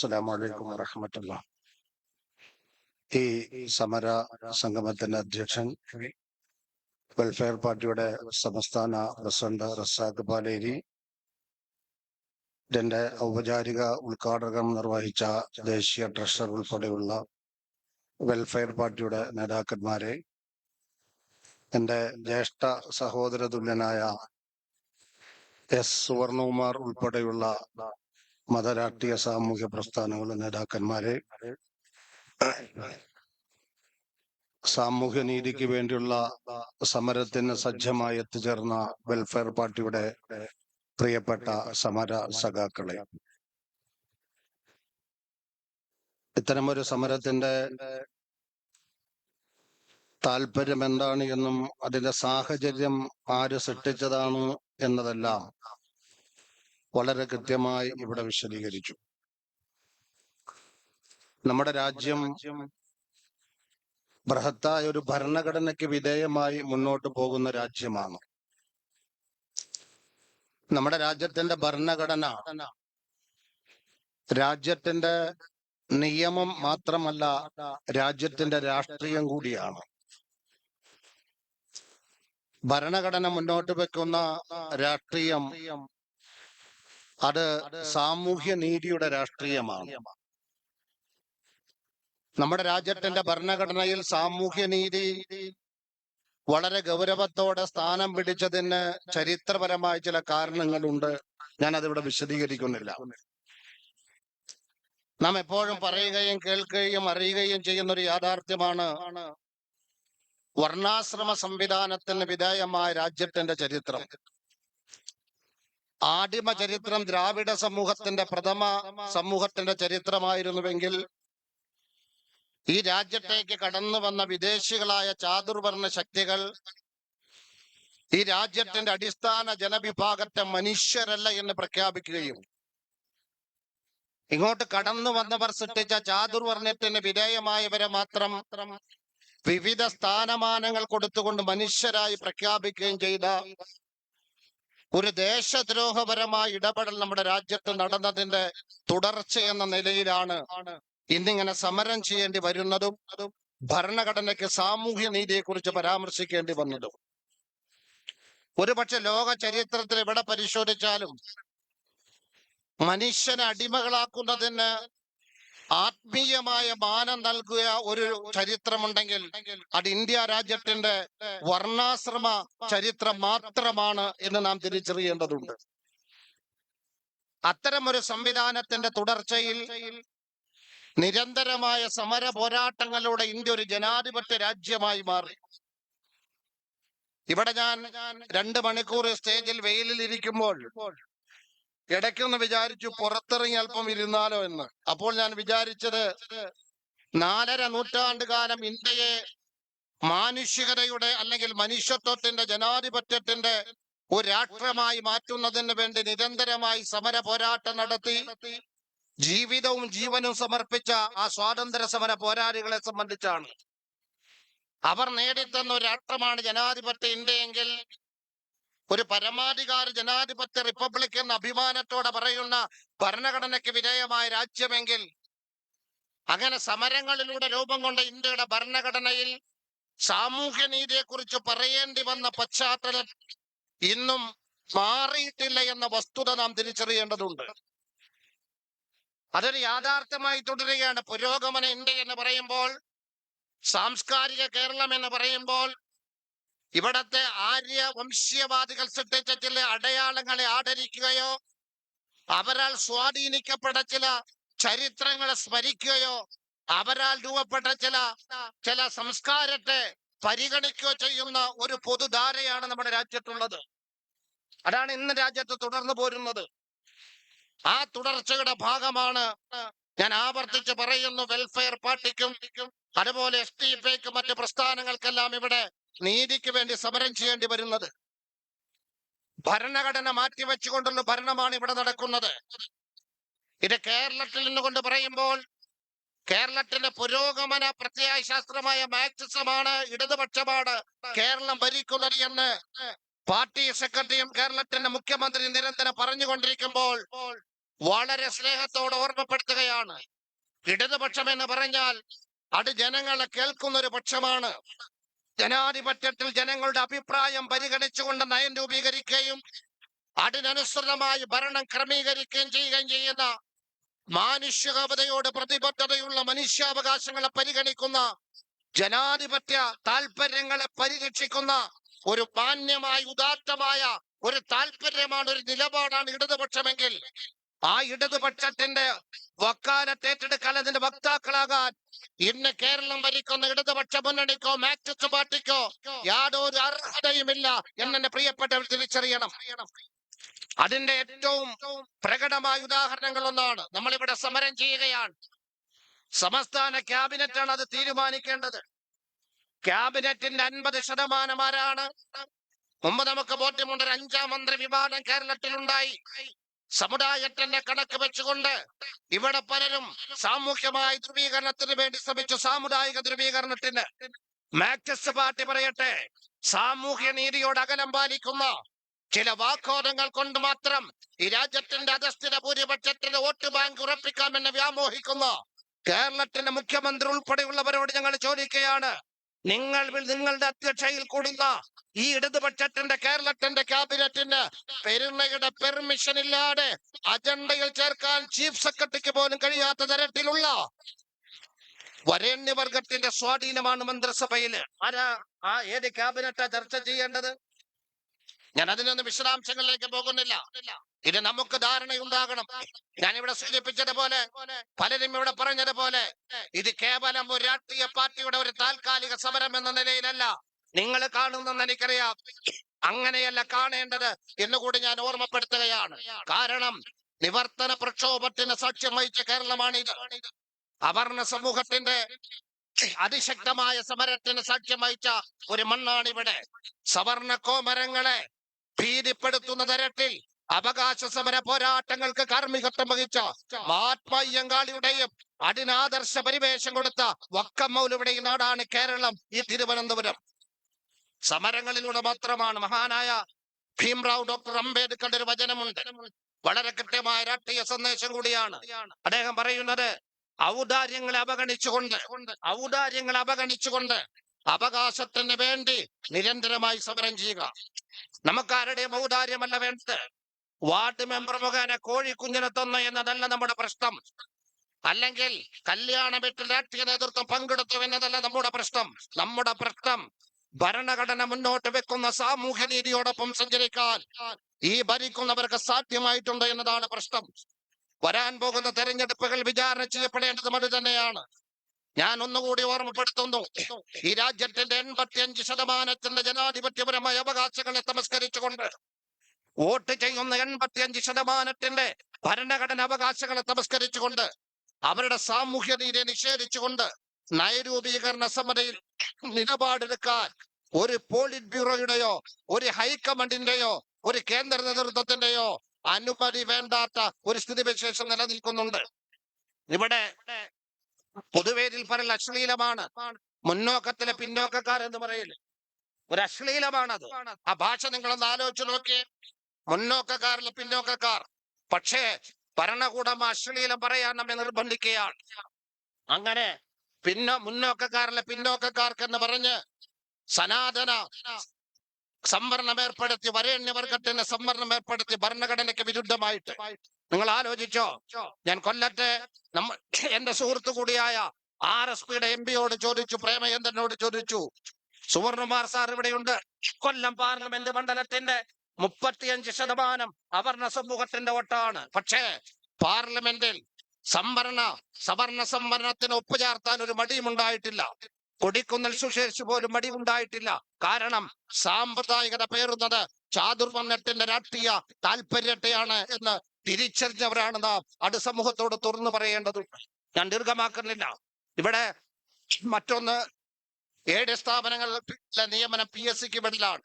അസ്സലാമു അലൈക്കും വറഹമത്തുള്ള. ഈ സമര സംഗമത്തിന്റെ അധ്യക്ഷൻ വെൽഫെയർ പാർട്ടിയുടെ സംസ്ഥാന പ്രസിഡന്റ് റസാഖ് പാലേരി ഇതിന്റെ ഔപചാരിക ഉദ്ഘാടനം നിർവഹിച്ച ദേശീയ ട്രഷറർ ഉൾപ്പെടെയുള്ള വെൽഫെയർ പാർട്ടിയുടെ നേതാക്കന്മാരെ എന്റെ ജ്യേഷ്ഠ സഹോദര തുല്യനായ എസ് സുവർണകുമാർ ഉൾപ്പെടെയുള്ള മതരാഷ്ട്രീയ സാമൂഹ്യ പ്രസ്ഥാനങ്ങളുടെ നേതാക്കന്മാരെ സാമൂഹ്യ നീതിക്ക് വേണ്ടിയുള്ള സമരത്തിന് സജ്ജമായി എത്തിച്ചേർന്ന വെൽഫെയർ പാർട്ടിയുടെ പ്രിയപ്പെട്ട സമര സഖാക്കളെ. ഇത്തരമൊരു സമരത്തിന്റെ താല്പര്യം എന്താണ് എന്നും അതിന്റെ സാഹചര്യം ആര് സൃഷ്ടിച്ചതാണ് എന്നതെല്ലാം വളരെ കൃത്യമായി ഇവിടെ വിശദീകരിച്ചു. നമ്മുടെ രാജ്യം ബൃഹത്തായ ഒരു ഭരണഘടനയ്ക്ക് വിധേയമായി മുന്നോട്ട് പോകുന്ന രാജ്യമാണ്. നമ്മുടെ രാജ്യത്തിന്റെ ഭരണഘടന രാജ്യത്തിന്റെ നിയമം മാത്രമല്ല രാജ്യത്തിന്റെ രാഷ്ട്രീയം കൂടിയാണ്. ഭരണഘടന മുന്നോട്ട് വെക്കുന്ന രാഷ്ട്രീയം അത് സാമൂഹ്യ നീതിയുടെ രാഷ്ട്രീയമാണ്. നമ്മുടെ രാജ്യത്തിന്റെ ഭരണഘടനയിൽ സാമൂഹ്യ നീതി വളരെ ഗൗരവത്തോടെ സ്ഥാനം പിടിച്ചതിന് ചരിത്രപരമായ ചില കാരണങ്ങളുണ്ട്. ഞാൻ അതിവിടെ വിശദീകരിക്കുന്നില്ല. നാം എപ്പോഴും പറയുകയും കേൾക്കുകയും അറിയുകയും ചെയ്യുന്ന ഒരു യാഥാർത്ഥ്യമാണ് വർണാശ്രമ സംവിധാനത്തിന് വിധേയമായ രാജ്യത്തിന്റെ ചരിത്രം. ആദിമ ചരിത്രം ദ്രാവിഡ സമൂഹത്തിന്റെ പ്രഥമ സമൂഹത്തിന്റെ ചരിത്രമായിരുന്നുവെങ്കിൽ ഈ രാജ്യത്തേക്ക് കടന്നു വന്ന വിദേശികളായ ചാതുർവർണ ശക്തികൾ ഈ രാജ്യത്തിന്റെ അടിസ്ഥാന ജനവിഭാഗത്തെ മനുഷ്യരല്ല എന്ന് പ്രഖ്യാപിക്കുകയും ഇങ്ങോട്ട് കടന്നു വന്നവർ സൃഷ്ടിച്ച ചാതുർവർണത്തിന് വിധേയമായവരെ മാത്രം വിവിധ സ്ഥാനമാനങ്ങൾ കൊടുത്തുകൊണ്ട് മനുഷ്യരായി പ്രഖ്യാപിക്കുകയും ചെയ്ത ഒരു ദേശദ്രോഹപരമായ ഇടപെടൽ നമ്മുടെ രാജ്യത്ത് നടന്നതിന്റെ തുടർച്ച എന്ന നിലയിലാണ്. ഇന്നിങ്ങനെ സമരം ചെയ്യേണ്ടി വരുന്നതും ഭരണഘടനയ്ക്ക് സാമൂഹ്യ നീതിയെക്കുറിച്ച് പരാമർശിക്കേണ്ടി വന്നതും. ഒരുപക്ഷെ ലോക ചരിത്രത്തിൽ എവിടെ പരിശോധിച്ചാലും മനുഷ്യനെ അടിമകളാക്കുന്നതിന് ആത്മീയമായ മാനം നൽകുക ഒരു ചരിത്രമുണ്ടെങ്കിൽ അത് ഇന്ത്യ രാജ്യത്തിന്റെ വർണാശ്രമ ചരിത്രം മാത്രമാണ് എന്ന് നാം തിരിച്ചറിയേണ്ടതുണ്ട്. അത്തരമൊരു സംവിധാനത്തിന്റെ തുടർച്ചയിൽ നിരന്തരമായ സമര പോരാട്ടങ്ങളിലൂടെ ഇന്ത്യ ഒരു ജനാധിപത്യ രാജ്യമായി മാറി. ഇവിടെ ഞാൻ രണ്ട് മണിക്കൂർ സ്റ്റേജിൽ വെയിലിൽ ഇരിക്കുമ്പോൾ ഇടയ്ക്കൊന്ന് വിചാരിച്ചു പുറത്തിറങ്ങി അല്പം ഇരുന്നാലോ എന്ന്. അപ്പോൾ ഞാൻ വിചാരിച്ചത് നാലര നൂറ്റാണ്ട് കാലം ഇന്ത്യയെ മാനുഷികതയുടെ അല്ലെങ്കിൽ മനുഷ്യത്വത്തിന്റെ ജനാധിപത്യത്തിന്റെ ഒരു രാഷ്ട്രമായി മാറ്റുന്നതിന് വേണ്ടി നിരന്തരമായി സമര പോരാട്ടം നടത്തി ജീവിതവും ജീവനും സമർപ്പിച്ച ആ സ്വാതന്ത്ര്യ സമര പോരാളികളെ സംബന്ധിച്ചാണ്. അവർ നേടിത്തന്ന ഒരു രാഷ്ട്രമാണ് ജനാധിപത്യ ഇന്ത്യയെങ്കിൽ ഒരു പരമാധികാര ജനാധിപത്യ റിപ്പബ്ലിക് എന്ന അഭിമാനത്തോടെ പറയുന്ന ഭരണഘടനയ്ക്ക് വിധേയമായ രാജ്യമെങ്കിൽ അങ്ങനെ സമരങ്ങളിലൂടെ രൂപം കൊണ്ട ഇന്ത്യയുടെ ഭരണഘടനയിൽ സാമൂഹ്യ നീതിയെക്കുറിച്ച് പറയേണ്ടി വന്ന പശ്ചാത്തലം ഇന്നും മാറിയിട്ടില്ല എന്ന വസ്തുത നാം തിരിച്ചറിയേണ്ടതുണ്ട്. അതൊരു യാഥാർത്ഥ്യമായി തുടരുകയാണ്. പുരോഗമന ഇന്ത്യ എന്ന് പറയുമ്പോൾ സാംസ്കാരിക കേരളം എന്ന് പറയുമ്പോൾ ഇവിടത്തെ ആര്യ വംശീയവാദികൾ സൃഷ്ടിച്ച ചില അടയാളങ്ങളെ ആദരിക്കുകയോ അവരാൽ സ്വാധീനിക്കപ്പെട്ട ചില ചരിത്രങ്ങളെ സ്മരിക്കുകയോ അവരാൽ രൂപപ്പെട്ട ചില ചില സംസ്കാരത്തെ പരിഗണിക്കുകയോ ചെയ്യുന്ന ഒരു പൊതുധാരയാണ് നമ്മുടെ രാജ്യത്തുള്ളത്. അതാണ് ഇന്ന് രാജ്യത്ത് തുടർന്നു പോരുന്നത്. ആ തുടർച്ചയുടെ ഭാഗമാണ് ഞാൻ ആവർത്തിച്ച് പറയുന്നു വെൽഫെയർ പാർട്ടിക്കും അതുപോലെ എസ് ടി പിക്കും മറ്റ് പ്രസ്ഥാനങ്ങൾക്കെല്ലാം ഇവിടെ നീതിക്ക് വേണ്ടി സമരം ചെയ്യേണ്ടി വരുന്നത്. ഭരണഘടന മാറ്റിവെച്ചുകൊണ്ടുള്ള ഭരണമാണ് ഇവിടെ നടക്കുന്നത്. ഇത് കേരളത്തിൽ നിന്നുകൊണ്ട് പറയുമ്പോൾ കേരളത്തിന്റെ പുരോഗമന പ്രത്യയശാസ്ത്രമായ മാക്സിസമാണ് ഇടതുപക്ഷമാണ് കേരളം ഭരിക്കുന്നത് എന്ന് പാർട്ടി സെക്രട്ടറിയും കേരളത്തിന്റെ മുഖ്യമന്ത്രി നിരന്തരം പറഞ്ഞുകൊണ്ടിരിക്കുമ്പോൾ വളരെ സ്നേഹത്തോടെ ഓർമ്മപ്പെടുത്തുകയാണ്. ഇടതുപക്ഷം എന്ന് പറഞ്ഞാൽ അത് ജനങ്ങളെ കേൾക്കുന്ന ഒരു പക്ഷമാണ്. ജനാധിപത്യത്തിൽ ജനങ്ങളുടെ അഭിപ്രായം പരിഗണിച്ചുകൊണ്ട് നയം രൂപീകരിക്കുകയും അതിനനുസൃതമായി ഭരണം ക്രമീകരിക്കുകയും ചെയ്യുകയും ചെയ്യുന്ന മാനുഷികതയോട് പ്രതിബദ്ധതയുള്ള മനുഷ്യാവകാശങ്ങളെ പരിഗണിക്കുന്ന ജനാധിപത്യ താല്പര്യങ്ങളെ പരിരക്ഷിക്കുന്ന ഒരു മാന്യമായ ഉദാത്തമായ ഒരു താല്പര്യമാണ് ഒരു നിലപാടാണ് ഇടതുപക്ഷമെങ്കിൽ ആ ഇടതുപക്ഷത്തിന്റെ വക്കാലത്ത് ഏറ്റെടുക്കാൻ അതിന്റെ വക്താക്കളാകാൻ ഇന്ന് കേരളം ഭരിക്കുന്ന ഇടതുപക്ഷ മുന്നണിക്കോ മാക്സിസ്റ്റ് പാർട്ടിക്കോ യാതൊരു അർഹതയുമില്ല എന്നെ പ്രിയപ്പെട്ടവർ തിരിച്ചറിയണം. അതിന്റെ ഏറ്റവും പ്രകടമായ ഉദാഹരണങ്ങൾ ഒന്നാണ്. നമ്മളിവിടെ സമരം ചെയ്യുകയാണ്. സംസ്ഥാന ക്യാബിനറ്റാണ് അത് തീരുമാനിക്കേണ്ടത്. ക്യാബിനറ്റിന്റെ അൻപത് ശതമാനം ആരാണ്? മുമ്പ് നമുക്ക് ബോധ്യമുണ്ട് അഞ്ചാം മന്ത്രി വിവാദം കേരളത്തിലുണ്ടായി. സമുദായത്തിന്റെ കണക്ക് വെച്ചുകൊണ്ട് ഇവിടെ പലരും സാമൂഹ്യമായ ധ്രുവീകരണത്തിന് വേണ്ടി ശ്രമിച്ചു. സാമുദായിക ധ്രുവീകരണത്തിന് മാക്സിസ്റ്റ് പാർട്ടി പറയട്ടെ സാമൂഹ്യ നീതിയോട് അകലം പാലിക്കുന്ന ചില വാക്കോദങ്ങൾ കൊണ്ട് മാത്രം ഈ രാജ്യത്തിന്റെ അധസ്ഥിത ഭൂരിപക്ഷത്തിന്റെ വോട്ട് ബാങ്ക് ഉറപ്പിക്കാമെന്ന് വ്യാമോഹിക്കുന്നു കേരളത്തിന്റെ മുഖ്യമന്ത്രി ഉൾപ്പെടെയുള്ളവരോട് ഞങ്ങൾ ചോദിക്കുകയാണ്. നിങ്ങൾ നിങ്ങളുടെ അധ്യക്ഷയിൽ കൂടുന്ന ഈ ഇടതുപക്ഷത്തിന്റെ കേരളത്തിന്റെ ക്യാബിനറ്റിന് പെരുമയുടെ പെർമിഷൻ ഇല്ലാതെ അജണ്ടയിൽ ചേർക്കാൻ ചീഫ് സെക്രട്ടറിക്ക് പോലും കഴിയാത്ത തരത്തിലുള്ള വരേണ്യവർഗത്തിന്റെ സ്വാധീനമാണ് മന്ത്രിസഭയിൽ ആരാ? ആ ഏത് ക്യാബിനറ്റാ ചർച്ച ചെയ്യേണ്ടത്? ഞാൻ അതിനൊന്നും വിശദാംശങ്ങളിലേക്ക് പോകുന്നില്ല. ഇത് നമുക്ക് ധാരണയുണ്ടാകണം. ഞാൻ ഇവിടെ സൂചിപ്പിച്ചതുപോലെ പലരും ഇവിടെ പറഞ്ഞതുപോലെ ഇത് കേവലം ഒരു രാഷ്ട്രീയ പാർട്ടിയുടെ ഒരു താൽക്കാലിക സമരം എന്ന നിലയിലല്ല. നിങ്ങൾ കാണുന്നെന്ന് എനിക്കറിയാം. അങ്ങനെയല്ല കാണേണ്ടത് എന്നുകൂടി ഞാൻ ഓർമ്മപ്പെടുത്തുകയാണ്. കാരണം നിവർത്തന പ്രക്ഷോഭത്തിന് സാക്ഷ്യം വഹിച്ച കേരളമാണിത്. അവർണ സമൂഹത്തിന്റെ അതിശക്തമായ സമരത്തിന് സാക്ഷ്യം വഹിച്ച ഒരു മണ്ണാണ് ഇവിടെ സവർണ കോമരങ്ങളെ ഭീതിപ്പെടുത്തുന്ന തരത്തിൽ അവകാശ സമര പോരാട്ടങ്ങൾക്ക് കാർമ്മികത്വം വഹിച്ച മഹാത്മാ അയ്യങ്കാളിയുടെയും അതിനാദർശ പരിവേഷം കൊടുത്ത വക്കമ്മൗലിയുടെയും നാടാണ് കേരളം ഈ തിരുവനന്തപുരം. സമരങ്ങളിലൂടെ മാത്രമാണ് മഹാനായ ഭീംറാവ് ഡോക്ടർ അംബേദ്കറുടെ ഒരു വചനമുണ്ട്. വളരെ കൃത്യമായ രാഷ്ട്രീയ സന്ദേശം കൂടിയാണ്. അദ്ദേഹം പറയുന്നത് ഔദാര്യങ്ങളെ അവഗണിച്ചുകൊണ്ട് ഔദാര്യങ്ങളെ അവഗണിച്ചുകൊണ്ട് അവകാശത്തിന് വേണ്ടി നിരന്തരമായി സമരം ചെയ്യുക. നമുക്കാരുടെയും ഔദാര്യമല്ല വേണ്ടത്. വാർഡ് മെമ്പർ മുഖേന കോഴിക്കുഞ്ഞിനെ തന്നു എന്നതല്ല നമ്മുടെ പ്രശ്നം. അല്ലെങ്കിൽ കല്യാണ വീട്ടിൽ രാഷ്ട്രീയ നേതൃത്വം പങ്കെടുത്തു എന്നതല്ല നമ്മുടെ പ്രശ്നം. നമ്മുടെ പ്രശ്നം ഭരണഘടന മുന്നോട്ട് വെക്കുന്ന സാമൂഹ്യ നീതിയോടൊപ്പം സഞ്ചരിക്കാൻ ഈ ഭരിക്കുന്നവർക്ക് സാധ്യമായിട്ടുണ്ട് എന്നതാണ് പ്രശ്നം. വരാൻ പോകുന്ന തെരഞ്ഞെടുപ്പുകൾ വിചാരണ ചെയ്യപ്പെടേണ്ടതും അത് തന്നെയാണ്. ഞാൻ ഒന്നുകൂടി ഓർമ്മപ്പെടുത്തുന്നു. ഈ രാജ്യത്തിന്റെ എൺപത്തിയഞ്ച് ശതമാനത്തിന്റെ ജനാധിപത്യപരമായ അവകാശങ്ങളെ തമസ്കരിച്ചുകൊണ്ട് വോട്ട് ചെയ്യുന്ന എൺപത്തിയഞ്ച് ശതമാനത്തിന്റെ ഭരണഘടന അവകാശങ്ങളെ തമസ്കരിച്ചുകൊണ്ട് അവരുടെ സാമൂഹ്യ നീതിയെ നിഷേധിച്ചുകൊണ്ട് നയരൂപീകരണ സമരയിൽ നിലപാടെടുക്കാൻ ഒരു പോളിറ്റ് ബ്യൂറോയുടെയോ ഒരു ഹൈക്കമാൻഡിന്റെയോ ഒരു കേന്ദ്ര നേതൃത്വത്തിന്റെയോ അനുമതി വേണ്ടാത്ത ഒരു സ്ഥിതിവിശേഷം നിലനിൽക്കുന്നുണ്ട്. ഇവിടെ പൊതുവേരിൽ പറയൽ അശ്ലീലമാണ്. മുന്നോക്കത്തിലെ പിന്നോക്കക്കാർ എന്ന് പറയൽ ഒരു അശ്ലീലമാണത്. ആ ഭാഷ നിങ്ങളൊന്ന് ആലോചിച്ചു നോക്കിയേ. മുന്നോക്കക്കാരിലെ പിന്നോക്കക്കാർ പക്ഷേ ഭരണകൂടം അശ്ലീലം പറയാൻ നമ്മെ നിർബന്ധിക്കുകയാണ്. അങ്ങനെ പിന്നോ മുന്നോക്കക്കാരിലെ പിന്നോക്കക്കാർക്ക് എന്ന് പറഞ്ഞ് സനാതന സംവരണം ഏർപ്പെടുത്തി വരേണ്യവർഗത്തിന് സംവരണം ഏർപ്പെടുത്തി ഭരണഘടനയ്ക്ക് വിരുദ്ധമായിട്ട്. നിങ്ങൾ ആലോചിച്ചോ ഞാൻ കൊല്ലത്തെ നമ്മ എന്റെ സുഹൃത്തു കൂടിയായ ആർ എസ് പിയുടെ എം പിയോട് ചോദിച്ചു പ്രേമചന്ദ്രനോട് ചോദിച്ചു സുവർണകുമാർ സാർ ഇവിടെയുണ്ട്. കൊല്ലം പാർലമെന്റ് മണ്ഡലത്തിന്റെ മുപ്പത്തിയഞ്ച് ശതമാനം അവർണ സമൂഹത്തിന്റെ വോട്ടാണ്. പക്ഷേ പാർലമെന്റിൽ സംവരണ സവർണ സംവരണത്തിന് ഒപ്പുചേർത്താൻ ഒരു മടിയും ഉണ്ടായിട്ടില്ല. കൊടിക്കുന്നിൽ സുശേഷ് പോലും മടിയുണ്ടായിട്ടില്ല കാരണം സാമ്പ്രദായികത പേറുന്നത് ചാതുർവർണത്തിന്റെ രാഷ്ട്രീയ താല്പര്യത്തെയാണ് എന്ന് തിരിച്ചറിഞ്ഞവരാണ് നാം അടു സമൂഹത്തോട് തുറന്നു പറയേണ്ടതുണ്ട് ഞാൻ ദീർഘമാക്കുന്നില്ല. ഇവിടെ മറ്റൊന്ന് ഏഴ് സ്ഥാപനങ്ങളിലെ നിയമനം പി എസ് സിക്ക് വേണ്ടിയാണ്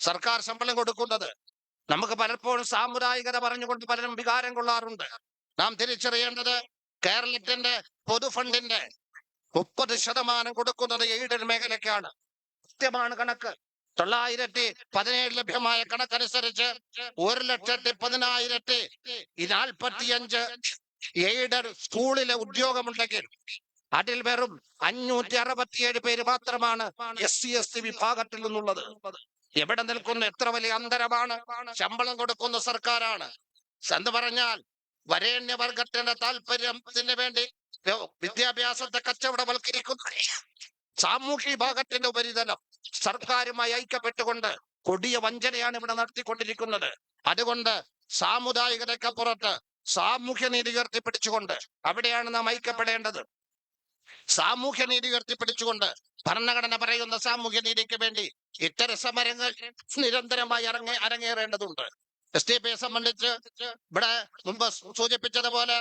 സർക്കാർ ശമ്പളം കൊടുക്കുന്നത്. നമുക്ക് പലപ്പോഴും സാമുദായികത പറഞ്ഞുകൊണ്ട് പലരും വികാരം കൊള്ളാറുണ്ട്. നാം തിരിച്ചറിയേണ്ടത് കേരളത്തിന്റെ പൊതുഫണ്ടിന്റെ മുപ്പത് ശതമാനം കൊടുക്കുന്നത് എയ്ഡഡ് മേഖലയ്ക്കാണ്. കൃത്യമാണ് കണക്ക്. തൊള്ളായിരത്തി പതിനേഴ് ലഭ്യമായ കണക്കനുസരിച്ച് ഒരു ലക്ഷത്തി പതിനായിരത്തി നാൽപ്പത്തിയഞ്ച് എയ്ഡഡ് സ്കൂളിലെ ഉദ്യോഗമുണ്ടെങ്കിൽ അതിൽ വെറും അഞ്ഞൂറ്റി അറുപത്തിയേഴ് പേര് മാത്രമാണ് എസ് സി എസ് ടി വിഭാഗത്തിൽ നിന്നുള്ളത്. എവിടെ നിൽക്കുന്നു? എത്ര വലിയ അന്തരമാണ്? ശമ്പളം കൊടുക്കുന്ന സർക്കാരാണ്. എന്ന് പറഞ്ഞാൽ വരേണ്യ വരേണ്യവർഗത്തിന്റെ താല്പര്യത്തിന് വേണ്ടി വിദ്യാഭ്യാസത്തെ കച്ചവടവൽക്കരിക്കുന്ന സാമൂഹ്യ വിഭാഗത്തിന്റെ ഉപരിതലം സർക്കാരുമായി ഐക്യപ്പെട്ടുകൊണ്ട് കൊടിയ വഞ്ചനയാണ് ഇവിടെ നടത്തിക്കൊണ്ടിരിക്കുന്നത്. അതുകൊണ്ട് സാമുദായികതയ്ക്കപ്പുറത്ത് സാമൂഹ്യ നീതി ഉയർത്തിപ്പിടിച്ചുകൊണ്ട് അവിടെയാണ് നാം ഐക്യപ്പെടേണ്ടത്. സാമൂഹ്യ നീതി ഉയർത്തിപ്പിടിച്ചുകൊണ്ട് ഭരണഘടന പറയുന്ന സാമൂഹ്യ നീതിക്ക് വേണ്ടി ഇത്തരം സമരങ്ങൾ നിരന്തരമായി അരങ്ങ അരങ്ങേറേണ്ടതുണ്ട്. എസ് ഡി പിയെ സംബന്ധിച്ച് ഇവിടെ മുമ്പ് സൂചിപ്പിച്ചതുപോലെ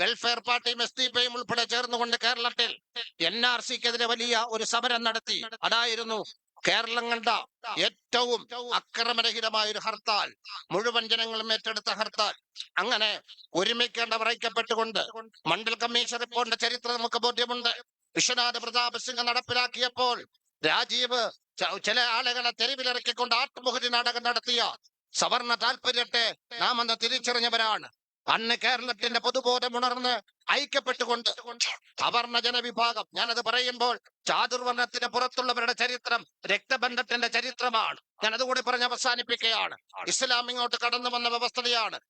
വെൽഫെയർ പാർട്ടിയും എസ് ഡി പിയും ഉൾപ്പെടെ ചേർന്നുകൊണ്ട് കേരളത്തിൽ എൻ ആർ സിക്കെതിരെ വലിയ ഒരു സമരം നടത്തി. അതായിരുന്നു കേരളം കണ്ട ഏറ്റവും അക്രമരഹിതമായ ഒരു ഹർത്താൽ മുഴുവൻ ജനങ്ങളും ഏറ്റെടുത്ത ഹർത്താൽ. അങ്ങനെ ഒരുമിക്കേണ്ടവർ ഐക്യപ്പെട്ടുകൊണ്ട് മണ്ഡൽ കമ്മീഷൻ റിപ്പോർട്ടിന്റെ ചരിത്രം നമുക്ക് ബോധ്യമുണ്ട്. വിശ്വനാഥ പ്രതാപ് സിംഗ് നടപ്പിലാക്കിയപ്പോൾ രാജീവ് ചില ആളുകളെ തെരുവിലിറക്കിക്കൊണ്ട് ആത്മഹത്യ നാടകം നടത്തിയ സവർണ താല്പര്യത്തെ നാം അന്ന് തിരിച്ചറിഞ്ഞവരാണ്. അന്ന് കേരളത്തിന്റെ പൊതുബോധം ഉണർന്ന് ഐക്യപ്പെട്ടുകൊണ്ട് അവർണ ജനവിഭാഗം ഞാനത് പറയുമ്പോൾ ചാതുർവർണത്തിന് പുറത്തുള്ളവരുടെ ചരിത്രം രക്തബന്ധത്തിന്റെ ചരിത്രമാണ്. ഞാൻ അതുകൂടി പറഞ്ഞ് അവസാനിപ്പിക്കുകയാണ്. ഇസ്ലാം ഇങ്ങോട്ട് കടന്നു വന്ന വ്യവസ്ഥതയാണ്.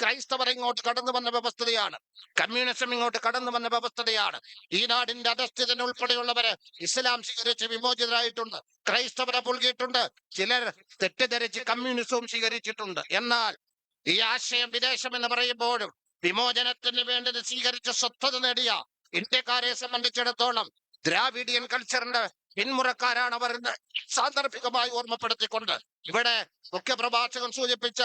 ക്രൈസ്തവർ ഇങ്ങോട്ട് കടന്നു വന്ന വ്യവസ്ഥതയാണ്. കമ്മ്യൂണിസം ഇങ്ങോട്ട് കടന്നു വന്ന വ്യവസ്ഥതയാണ്. ഈ നാടിന്റെ അധസ്ഥിതൻ ഉൾപ്പെടെയുള്ളവര് ഇസ്ലാം സ്വീകരിച്ച് വിമോചിതരായിട്ടുണ്ട്. ക്രൈസ്തവരെ പുൽകിയിട്ടുണ്ട്. ചിലർ തെറ്റിദ്ധരിച്ച് കമ്മ്യൂണിസവും സ്വീകരിച്ചിട്ടുണ്ട്. എന്നാൽ ഈ ആശയം വിദേശം എന്ന് പറയുമ്പോഴും വിമോചനത്തിന് വേണ്ടത് സ്വീകരിച്ച സ്വത്വത നേടിയ ഇന്ത്യക്കാരെ സംബന്ധിച്ചിടത്തോളം ദ്രാവിഡിയൻ കൾച്ചറിന്റെ പിന്മുറക്കാരാണ് അവർ എന്ന് സാന്ദർഭികമായി ഓർമ്മപ്പെടുത്തിക്കൊണ്ട് ഇവിടെ മുഖ്യപ്രഭാഷകൻ സൂചിപ്പിച്ച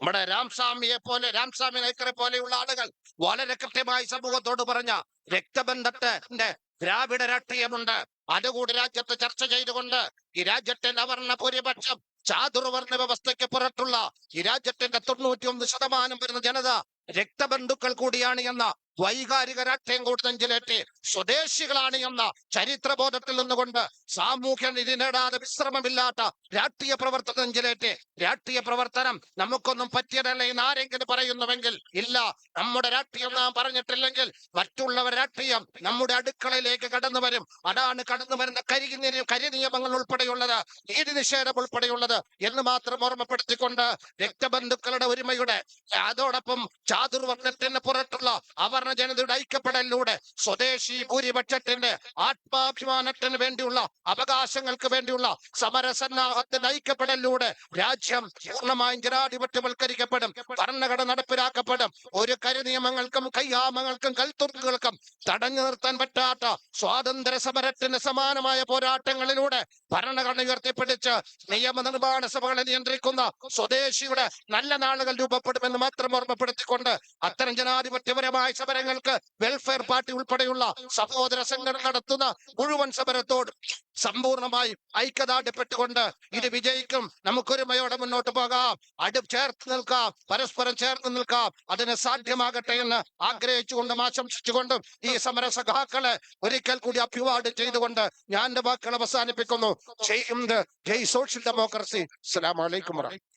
നമ്മുടെ രാംസ്വാമിയെ പോലെ രാംസ്വാമി നൈക്കറെ പോലെയുള്ള ആളുകൾ വളരെ കൃത്യമായി സമൂഹത്തോട് പറഞ്ഞ രക്തബന്ധത്തിന്റെ ദ്രാവിഡ രാഷ്ട്രീയമുണ്ട്. അതുകൂടി രാജ്യത്ത് ചർച്ച ചെയ്തുകൊണ്ട് ഈ രാജ്യത്തെ നവർണ ഭൂരിപക്ഷം ചാതുർവർണ വ്യവസ്ഥയ്ക്ക് പുറത്തുള്ള ഈ രാജ്യത്തിന്റെ തൊണ്ണൂറ്റി ഒന്ന് ശതമാനം വരുന്ന ജനത രക്തബന്ധുക്കൾ കൂടിയാണ് എന്ന വൈകാരിക രാഷ്ട്രീയം കൂടി നെഞ്ചിലേറ്റി സ്വദേശികളാണ് എന്ന ചരിത്രബോധത്തിൽ നിന്നുകൊണ്ട് സാമൂഹ്യ നിധി നേടാതെ വിശ്രമമില്ലാത്ത രാഷ്ട്രീയ പ്രവർത്തനം നെഞ്ചിലേറ്റി രാഷ്ട്രീയ പ്രവർത്തനം നമുക്കൊന്നും പറ്റിയതല്ല എന്ന് ആരെങ്കിലും പറയുന്നുവെങ്കിൽ ഇല്ല നമ്മുടെ രാഷ്ട്രീയം നാം പറഞ്ഞിട്ടില്ലെങ്കിൽ മറ്റുള്ളവർ രാഷ്ട്രീയം നമ്മുടെ അടുക്കളയിലേക്ക് കടന്നു വരും. അതാണ് കടന്നു വരുന്ന കരി കരി നിയമങ്ങൾ ഉൾപ്പെടെയുള്ളത് നീതി നിഷേധം ഉൾപ്പെടെയുള്ളത് എന്ന് മാത്രം ഓർമ്മപ്പെടുത്തിക്കൊണ്ട് രക്തബന്ധുക്കളുടെ ഒരുമയുടെ അതോടൊപ്പം ചാതുർവർണത്തിന് പുറത്തുള്ള അവർണ ജനതയുടെ ഐക്യപ്പെടലിലൂടെ സ്വദേശി ഭൂരിപക്ഷത്തിന്റെ ആത്മാഭിമാനത്തിന് വേണ്ടിയുള്ള അവകാശങ്ങൾക്ക് വേണ്ടിയുള്ള സമരസന്നാഹത്തിന്റെ ഐക്യപ്പെടലിലൂടെ രാജ്യം പൂർണമായും ജനാധിപത്യവൽക്കരിക്കപ്പെടും ഭരണഘടന നടപ്പിലാക്കപ്പെടും. ഒരു കരു നിയമങ്ങൾക്കും കയ്യാമങ്ങൾക്കും കൽത്തുർക്കുകൾക്കും തടഞ്ഞു നിർത്താൻ പറ്റാത്ത സ്വാതന്ത്ര്യ സമരത്തിന് സമാനമായ പോരാട്ടങ്ങളിലൂടെ ഭരണഘടന ഉയർത്തിപ്പിടിച്ച് നിയമനിർമ്മാണ സഭകളെ നിയന്ത്രിക്കുന്ന സ്വദേശിയുടെ നല്ല നാളുകൾ രൂപപ്പെടുമെന്ന് മാത്രം ഓർമ്മപ്പെടുത്തിക്കൊണ്ട് അത്തരം ജനാധിപത്യപരമായ സമരങ്ങൾക്ക് വെൽഫെയർ പാർട്ടി ഉൾപ്പെടെയുള്ള സഹോദര സംഘടന നടത്തുന്ന മുഴുവൻ സമരത്തോട് സമ്പൂർണമായി ഐക്യദാർഢ്യപ്പെട്ടുകൊണ്ട് ഇത് വിജയിക്കും. നമുക്കൊരുമയോടെ മുന്നോട്ട് പോകാം. അടു ചേർത്ത് നിൽക്കാം. പരസ്പരം ചേർന്ന് നിൽക്കാം. അതിന് സാധ്യമാകട്ടെ എന്ന് ആഗ്രഹിച്ചുകൊണ്ടും ആശംസിച്ചുകൊണ്ടും ഈ സമര സഖാക്കളെ ഒരിക്കൽ കൂടി അഭിവാദ്യം ചെയ്തുകൊണ്ട് ഞാൻ വാക്കുകൾ അവസാനിപ്പിക്കുന്നു. ജയ് ജയ് സോഷ്യൽ ഡെമോക്രസി. അസ്സലാമു അലൈക്കും വറഹ്മത്തുള്ളാഹി